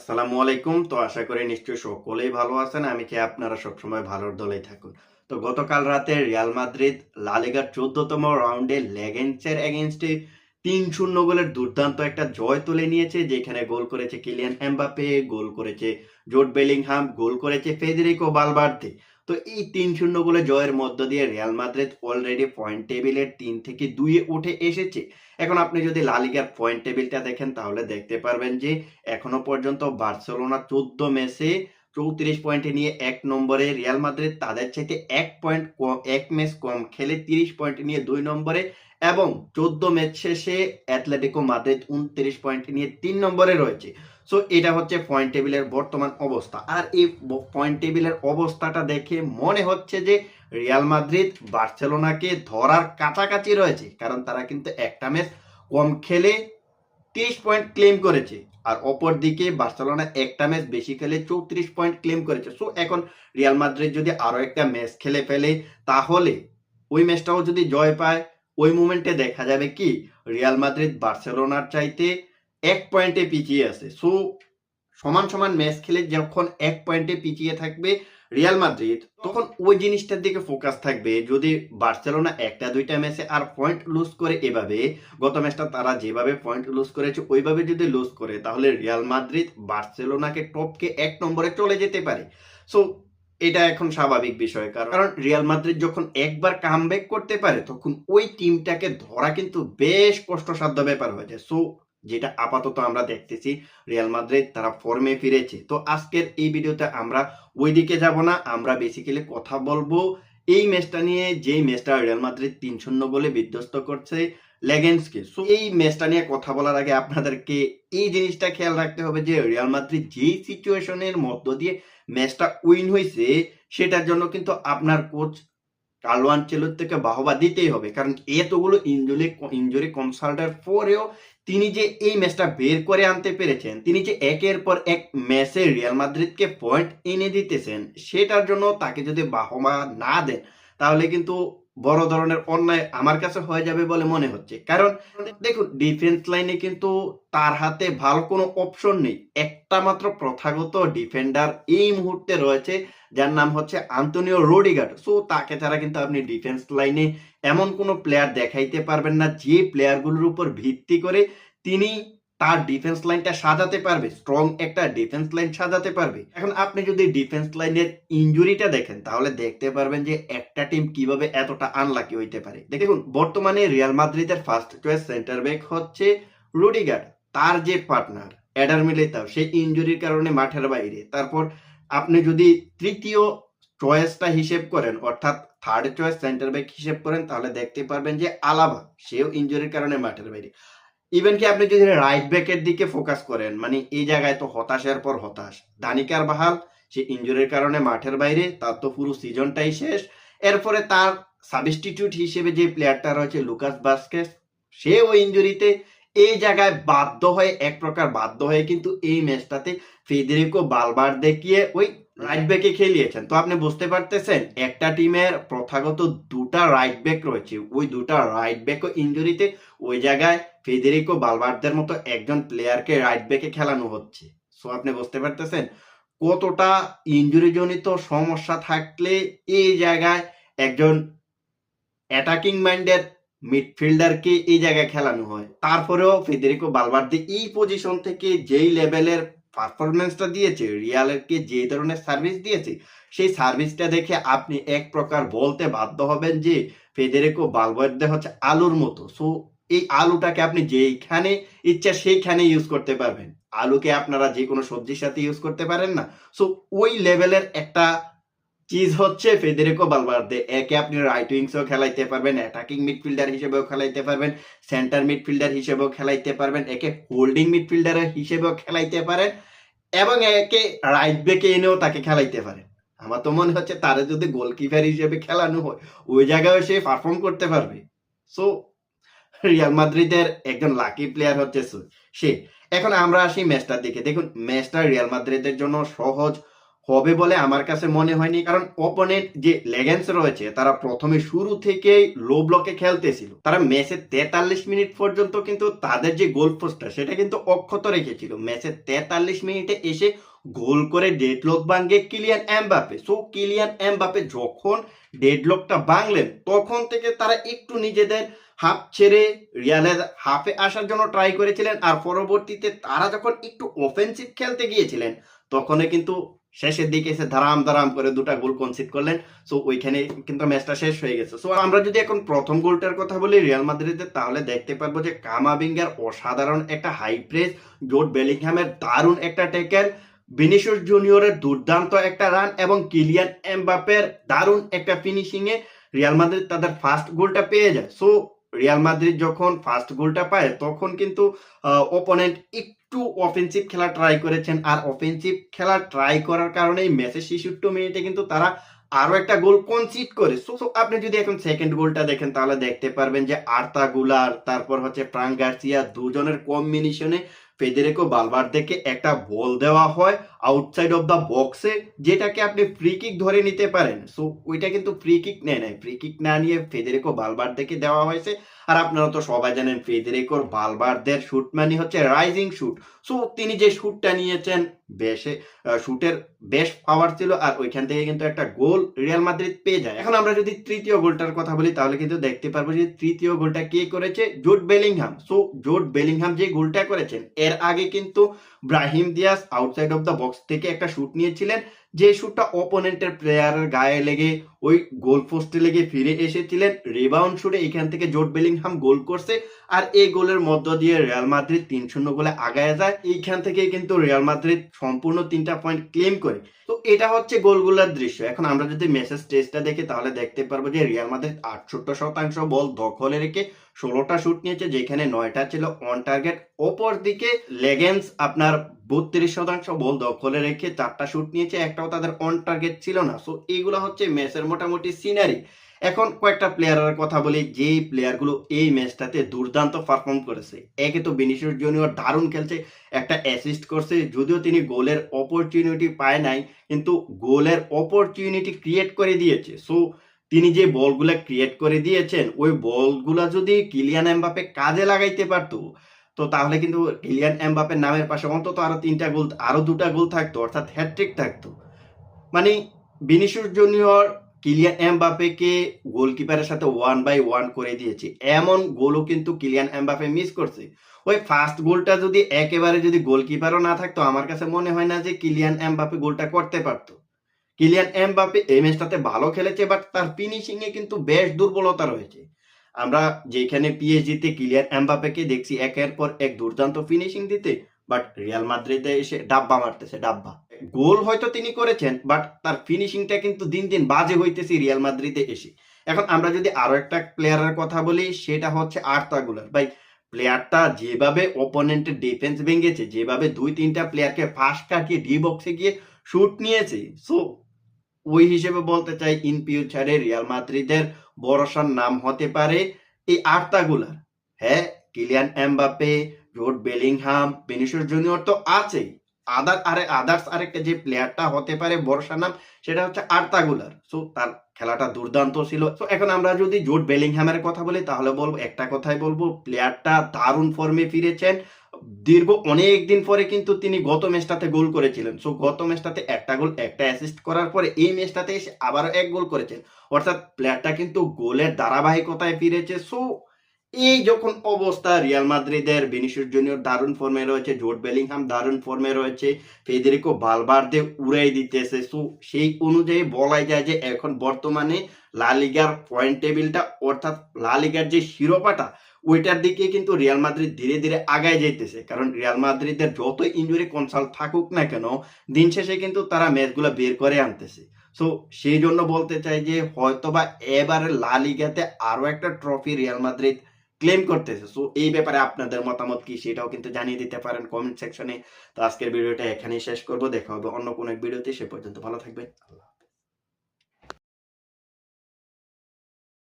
আসসালামু আলাইকুম। তো আশা করি নিশ্চয়ই সকলেই ভালো আছেন। আমি কি আপনারা সবসময় ভালোর দলেই থাকুন? তো গতকাল রাতে রিয়াল মাদ্রিদ লালিগার চোদ্দতম রাউন্ডে লেগেন্সের এগেনস্টে তিন শূন্য গোলের দুর্দান্ত একটা জয় তুলে নিয়েছে, যেখানে গোল করেছে কিলিয়ান এমবাপে গোল করেছে জোট বেলিংহাম, গোল করেছে ফেদেরিকো বালবার্দে। তো এই তিন শূন্য গোলে জয়ের মধ্য দিয়ে রিয়াল মাদ্রিদ অলরেডি পয়েন্ট টেবিলের তিন থেকে দুইয়ে উঠে এসেছে। এখন আপনি যদি লালিগার পয়েন্ট টেবিলটা দেখেন, তাহলে দেখতে পারবেন যে এখনও পর্যন্ত বার্সেলোনা চোদ্দ ম্যাচে চৌত্রিশ পয়েন্টে নিয়ে এক নম্বরে, রিয়াল মাদ্রিদ তাদের চাইতে এক পয়েন্ট এক ম্যাচ কম খেলে তিরিশ পয়েন্ট নিয়ে দুই নম্বরে এবং চোদ্দ ম্যাচ শেষে অ্যাথলেটিকো মাদ্রিদ উনত্রিশ পয়েন্ট নিয়ে তিন নম্বরে রয়েছে। সো এটা হচ্ছে পয়েন্ট টেবিলের বর্তমান অবস্থা। আর এই পয়েন্ট টেবিলের অবস্থাটা দেখে মনে হচ্ছে যে রিয়াল মাদ্রিদ বার্সেলোনাকে ধরার কাছাকাছি রয়েছে, কারণ তারা কিন্তু একটা ম্যাচ কম খেলে তিরিশ পয়েন্ট ক্লেম করেছে, আর অপর দিকে বার্সেলোনা একটা ম্যাচ বেশি খেলে চৌত্রিশ পয়েন্ট ক্লেম করেছে। সো এখন রিয়াল মাদ্রিদ যদি আরও একটা ম্যাচ খেলে ফেলে, তাহলে ওই ম্যাচটাও যদি জয় পায়, ওই মুমেন্টে দেখা যাবে কি রিয়াল মাদ্রিদ বার্সেলোনার চাইতে এক পয়েন্টে পিছিয়ে আছে। সো, সমান সমান ম্যাচ খেলে যখন এক পয়েন্টে পিছিয়ে থাকবে রিয়াল মাদ্রিদ, তখন ওই জিনিসটার দিকে ফোকাস থাকবে। যদি বার্সেলোনা একটা দুইটা ম্যাচে আর পয়েন্ট লুজ করে এভাবে, গত ম্যাচটা তারা যেভাবে পয়েন্ট লুজ করেছে, ওইভাবে যদি লুজ করে, তাহলে রিয়াল মাদ্রিদ বার্সেলোনাকে টপকে এক নম্বরে চলে যেতে পারে। সো, এটা এখন স্বাভাবিক বিষয়। কারণ রিয়াল মাদ্রিদ যখন একবার কামব্যাক করতে পারে, তখন ওই টিমটাকে ধরা কিন্তু বেশ কষ্টসাধ্য ব্যাপার হয়ে যায়। সো যেটা আপাতত আমরা দেখতেছি রিয়াল মাদ্রিদ, তারা ফর্মে ফিরেছে। তো আজকের এই ভিডিওতে আমরা ওই দিকে যাব না, আমরা বেসিক্যালি কথা বলব এই ম্যাচটা নিয়ে, যেই ম্যাচটা রিয়াল মাদ্রিদ তিন শূন্য বলে বিধ্বস্ত করছে লেগেন্সকে সো এই ম্যাচটা নিয়ে কথা বলার আগে আপনাদেরকে এই জিনিসটা খেয়াল রাখতে হবে যে রিয়াল মাদ্রিদ যেই সিচুয়েশনের মধ্য দিয়ে ম্যাচটা উইন হয়েছে সেটার জন্য কিন্তু আপনার কোচ কার্লো থেকে বাহবা দিতেই হবে। কারণ এতগুলো ইঞ্জুরি ইঞ্জুরি কনসাল্টের পরেও তিনি যে এই ম্যাচটা বের করে আনতে পেরেছেন, তিনি যে একের পর এক ম্যাচে রিয়াল মাদ্রিদকে পয়েন্ট এনে দিতেছেন, সেটার জন্য তাকে যদি বাহবা না দেন, তাহলে কিন্তু বড় ধরনের অন্যায় আমার কাছে হয়ে যাবে বলে মনে হচ্ছে। কারণ দেখুন ডিফেন্স লাইনে কিন্তু তার হাতে ভালো কোনো অপশন নেই। একটা মাত্র প্রথাগত ডিফেন্ডার এই মুহূর্তে রয়েছে, যার নাম হচ্ছে আন্তনিও রোডিগার্ড সো তাকে ছাড়া কিন্তু আপনি ডিফেন্স লাইনে এমন কোনো প্লেয়ার দেখাইতে পারবেন না। যে প্লেয়ারগুলোর উপর ভিত্তি করে তিনি তার ডিফেন্স লাইনটা সাজাতে পারবে স্ট্রং একটা ডিফেন্স লাইন সাজাতে পারবে। এখন আপনি যদি ডিফেন্স লাইনের ইঞ্জুরিটা দেখেন, তাহলে দেখতে পারবেন যে একটা টিম কীভাবে এতটা আনলাকি হইতে পারে। দেখুন, বর্তমানে রিয়াল মাদ্রিদের ফার্স্ট চয়েস সেন্টার ব্যাক হচ্ছে রুডিগার তার যে পার্টনার অ্যাডার মিলেতাও সেই ইঞ্জুরির কারণে মাঠের বাইরে। তারপর আপনি যদি তৃতীয় চয়েসটা হিসেব করেন, অর্থাৎ থার্ড চয়েস সেন্টার ব্যাক হিসেব করেন, তাহলে দেখতে পারবেন যে আলাবা সেও ইঞ্জুরির কারণে মাঠের বাইরে। ইভেন কি আপনি যদি রাইট ব্যাকের দিকে ফোকাস করেন মানে এই জায়গায় তো হতাশের পর হতাশ। দানিকার বাহাল, সে ইঞ্জুরির কারণে মাঠের বাইরে, তার তো পুরো সিজনটাই শেষ। এরপরে তার সাবস্টিটিউট হিসেবে যে প্লেয়ারটা রয়েছে লুকাস বাস্কেস সে ওই ইঞ্জুরিতে এই জায়গায় বাধ্য হয়ে, এক প্রকার বাধ্য হয়ে কিন্তু এই ম্যাচটাতে ফেদেরিকো বালবার দেখিয়ে ওই রাইট ব্যাকে খেলিয়েছেন। তো আপনি বুঝতে পারতেছেন, একটা টিমের প্রথাগত দুটা রাইট ব্যাক রয়েছে। ওই দুটা রাইট ব্যাক ইঞ্জুরিতে ওই জায়গায় ফেদেরিকো বালবারদের মতো একজন প্লেয়ারকে রাইট ব্যাকে খেলানো হচ্ছে। সো আপনি বুঝতে পারতেছেন? কতটা ইঞ্জুরি জনিত সমস্যা থাকলে এই জায়গায় একজন অ্যাটাকিং মাইন্ডের মিডফিল্ডারকে এই জায়গায় খেলানো হয়। তারপরেও ফেদেরিকো বালবার্দে এই পজিশন থেকে যেই লেভেলের পারফরমেন্সটা দিয়েছে রিয়ালকে যে ধরনের সার্ভিস দিয়েছে, সেই সার্ভিসটা দেখে আপনি এক প্রকার বলতে বাধ্য হবেন যে ফেদেরেকো বালবার্দে হচ্ছে আলুর মতো। সো এই আলুটাকে আপনি যেইখানে ইচ্ছা সেইখানে ইউজ করতে পারবেন। আলুকে আপনারা যে কোনো সবজির সাথে ইউজ করতে পারেন না। সো ওই লেভেলের একটা চিজ হচ্ছে ফেদেরিকো বালবার্দে একে আপনি রাইট উইংসও খেলাইতে পারবেন অ্যাটাকিং মিডফিল্ডার হিসেবেও খেলাইতে পারবেন সেন্টার মিডফিল্ডার হিসেবেও খেলাইতে পারবেন, একে হোল্ডিং মিডফিল্ডার হিসেবেও খেলাইতে পারেন এবং একে রাইট ব্যাকে এনেও তাকে খেলাইতে পারেন। আমার তো মনে হচ্ছে তারা যদি গোলকিপার হিসেবে খেলানো হয়, ওই জায়গায় সে পারফর্ম করতে পারবে। সো রিয়াল মাদ্রিদের একজন লাকি প্লেয়ার হচ্ছে সে। এখন আমরা আসি ম্যাচটার দিকে। দেখুন ম্যাচটা রিয়াল মাদ্রিদের জন্য সহজ হবে বলে আমার কাছে মনে হয়নি, কারণ অপোনেন্ট যে লেগেন্স রয়েছে, তারা প্রথমে শুরু থেকেই লো ব্লকে খেলতেছিল। তারা ম্যাচের তেতাল্লিশ মিনিট পর্যন্ত কিন্তু তাদের যে গোল পোস্টটা সেটা কিন্তু অক্ষত রেখেছিল। ম্যাচের তেতাল্লিশ মিনিটে এসে গোল করে ডেডলক ভাঙ্গে Kylian Mbappe so Kylian Mbappe যখন ডেডলকটা ভাঙলেন, তখন থেকে তারা একটু নিজেদের হাফ ছেড়ে রিয়ালের হাফে আসার জন্য ট্রাই করেছিলেন। আর পরবর্তীতে তারা যখন একটু অফেন্সিভ খেলতে গিয়েছিলেন তখনই কিন্তু শেষের দিকে এসে ধারাম ধারাম করে দুটা গোল কনসিড করলেন। সো ওইখানে কিন্তু ম্যাচটা শেষ হয়ে গেছে। সো আমরা যদি এখন প্রথম গোলটার কথা বলি রিয়াল মাদ্রিদের তাহলে দেখতে পারব যে কামাবিঙ্গার অসাধারণ একটা হাই প্রেস জোট বেলিংহামের দারুণ একটা টেকেল ভিনিসিয়াস জুনিয়রের দুর্দান্ত একটা রান এবং কিলিয়ান এমবাপের দারুণ একটা ফিনিশিং এ রিয়াল মাদ্রিদ তাদের ফার্স্ট গোলটা পেয়ে যায়। সো রিয়াল মাদ্রিদ যখন ফার্স্ট গোলটা পায়, তখন কিন্তু ওপোনেন্ট একটু অফেন্সিভ খেলা ট্রাই করেছেন। আর অফেন্সিভ খেলা ট্রাই করার কারণে ম্যাচের ছেষট্টি মিনিটে কিন্তু তারা আরও একটা গোল কনসিড করে। সো সো আপনি যদি এখন সেকেন্ড গোলটা দেখেন, তাহলে দেখতে পারবেন যে আর্তা গুলার, তারপর হচ্ছে প্রাং গার্সিয়া, দুজনের কম্বিনেশনে ফেদেরেকো বালবার্দেকে একটা বল দেওয়া হয়। আউটসাইড অফ দ্য বক্সে যেটাকে আপনি ফ্রি কিক ধরে নিতে পারেন। সো ওইটা কিন্তু ফ্রি কিক নেয় নাই। ফ্রি কিক না নিয়ে ফেদেরেকো বালবার্দেকে দেওয়া হয়েছে। আর আপনারা তো সবাই জানেন ফেদেরেকোর বালবার্দের শুট মানে হচ্ছে রাইজিং শুট সো তিনি যে শুটটা নিয়েছেন, বেশে শুটের বেশ পাওয়ার ছিল। আর ওইখান থেকে কিন্তু একটা গোল রিয়াল মাদ্রিদ পেয়ে যায়। এখন আমরা যদি তৃতীয় গোলটার কথা বলি, তাহলে কিন্তু দেখতে পারব যে তৃতীয় গোলটা কে করেছে? জোট বেলিংহাম সো জোট বেলিংহাম যে গোলটা করেছেন, এর আগে কিন্তু Brahim Diaz outside of the box থেকে একটা শুট নিয়েছিলেন। যে শুটটা অপোনেন্টের প্লেয়ারের গায়ে লেগে, ওই গোল পোস্টে লেগে ফিরে এসেছিলেন। রিবাউন্ড শুটে এখান থেকে জোট বেলিংহাম গোল করছে আর এই গোলের মধ্য দিয়ে রিয়াল মাদ্রিদ তিন শূন্য গোলে আগায় যায়। এইখান থেকে কিন্তু রিয়াল মাদ্রিদ সম্পূর্ণ তিনটা পয়েন্ট ক্লেম করে। তো এটা হচ্ছে গোলগুলার দৃশ্য। এখন আমরা যদি মেসেজ টেস্টটা দেখি, তাহলে দেখতে পারব যে রিয়াল মাদ্রিদ আটষট্টি শতাংশ বল দখলে রেখে ষোলোটা শুট নিয়েছে, যেখানে নয়টা ছিল অন টার্গেট ওপর দিকে লেগেন্স আপনার বত্রিশ শতাংশ বল দখলে রেখে চারটা শুট নিয়েছে একটাও তাদের অন টার্গেট ছিল না। সো এইগুলো হচ্ছে ম্যাচের মোটামুটি সিনারি এখন কয়েকটা প্লেয়ারের কথা বলি, যেই প্লেয়ারগুলো এই ম্যাচটাতে দুর্দান্ত পারফর্ম করেছে। একে তো বিনিশিয়াস জুনিয়র দারুণ খেলছে, একটা অ্যাসিস্ট করছে, যদিও তিনি গোলের অপরচুনিটি পায় নাই, কিন্তু গোলের অপরচুনিটি ক্রিয়েট করে দিয়েছে। সো তিনি যে বলগুলা ক্রিয়েট করে দিয়েছেন, ওই বলগুলা যদি কিলিয়ান এমবাপে কাজে লাগাইতে পারতো, তো তাহলে কিন্তু কিলিয়ান এমবাপের নামের পাশে অন্তত আরও তিনটা গোল, আরও দুটা গোল থাকতো, অর্থাৎ হ্যাট্রিক থাকতো। মানে বিনিশুর জুনিয়র কিলিয়ান এমবাপেকে গোলকিপারের সাথে ওয়ান বাই ওয়ান করে দিয়েছে। এমন গোলও কিন্তু কিলিয়ান এমবাপে মিস করছে। ওই ফার্স্ট গোলটা যদি একেবারে যদি গোলকিপারও না থাকতো, আমার কাছে মনে হয় না যে কিলিয়ান এমবাপে গোলটা করতে পারতো। কিলিয়ান এমবাপে এই ম্যাচটাতে ভালো খেলেছে বাট তার ফিনিশিং এ কিন্তু বেশ দুর্বলতা রয়েছে। আমরা যেখানে পিএসজিতে কিলিয়ান এমবাপেকে দেখছি, একের পর এক দুর্দান্ত ফিনিশিং দিতে বাট রিয়াল মাদ্রিদে এসে ডাব্বা মারতেছে, ডাব্বা। গোল হয়তো তিনি করেছেন বাট তার ফিনিশিংটা কিন্তু দিন দিন বাজে হইতেছে রিয়াল মাদ্রিদে এসে। এখন আমরা যদি আরও একটা প্লেয়ারের কথা বলি, সেটা হচ্ছে আর্তা গুলার। ভাই প্লেয়ারটা যেভাবে ওপোনেন্টের ডিফেন্স ভেঙেছে, যেভাবে দুই তিনটা প্লেয়ারকে ফার্স্ট কাটিয়ে ডি বক্সে গিয়ে শুট নিয়েছে সো ওই হিসেবে বলতে চাই ইন ফিউচারে রিয়াল মাদ্রিদের ভরসার নাম হতে পারে এই আর্তাগুলার হ্যাঁ কিলিয়ান এমবাপে রোড বেলিংহাম বেনিশিয়াস জুনিয়র তো আছেই। আদার আরে আদার্স আরেকটা যে প্লেয়ারটা হতে পারে, ভরসার নাম, সেটা হচ্ছে আর্তাগুলার। সো তার খেলাটা দুর্দান্ত ছিল। তো এখন আমরা যদি জোট বেলিংহামের কথা বলি, তাহলে বলব, একটা কথাই বলব প্লেয়ারটা দারুণ ফর্মে ফিরেছেন। দীর্ঘ অনেক দিন পরে কিন্তু তিনি গত ম্যাচটাতে গোল করেছিলেন। সো গত ম্যাচটাতে একটা গোল, একটা অ্যাসিস্ট করার পরে এই ম্যাচটাতে এসে আবারও এক গোল করেছেন। অর্থাৎ প্লেয়ারটা কিন্তু গোলের ধারাবাহিকতায় ফিরেছে। সো এই যখন অবস্থা রিয়াল মাদ্রিদের ভিনিসিয়াস জুনিয়র দারুণ ফর্মে রয়েছে জোট বেলিংহাম দারুণ ফর্মে রয়েছে ফেদেরিকো বালবার্দে উড়াই দিতেছে। সো সেই অনুযায়ী বলাই যায় যে এখন বর্তমানে লালিগার পয়েন্ট টেবিলটা অর্থাৎ লালিগার যে শিরোপাটা, ওইটার দিকে কিন্তু রিয়াল মাদ্রিদ ধীরে ধীরে আগায় যাইতেছে। কারণ রিয়াল মাদ্রিদের যত ইঞ্জুরি কনসাল্ট থাকুক না কেন, দিন শেষে কিন্তু তারা ম্যাচগুলো বের করে আনতেছে। সো সেই জন্য বলতে চাই যে হয়তোবা এবারে লা লিগাতে আরও একটা ট্রফি রিয়াল মাদ্রিদ ক্লেম করতেছে। সো এই ব্যাপারে আপনাদের মতামত কি সেটাও কিন্তু জানিয়ে দিতে পারেন কমেন্ট সেকশনে তো আজকের ভিডিওটা এখানেই শেষ করব। দেখা হবে অন্য কোনো এক ভিডিওতে। সে পর্যন্ত ভালো থাকবেন। আল্লাহ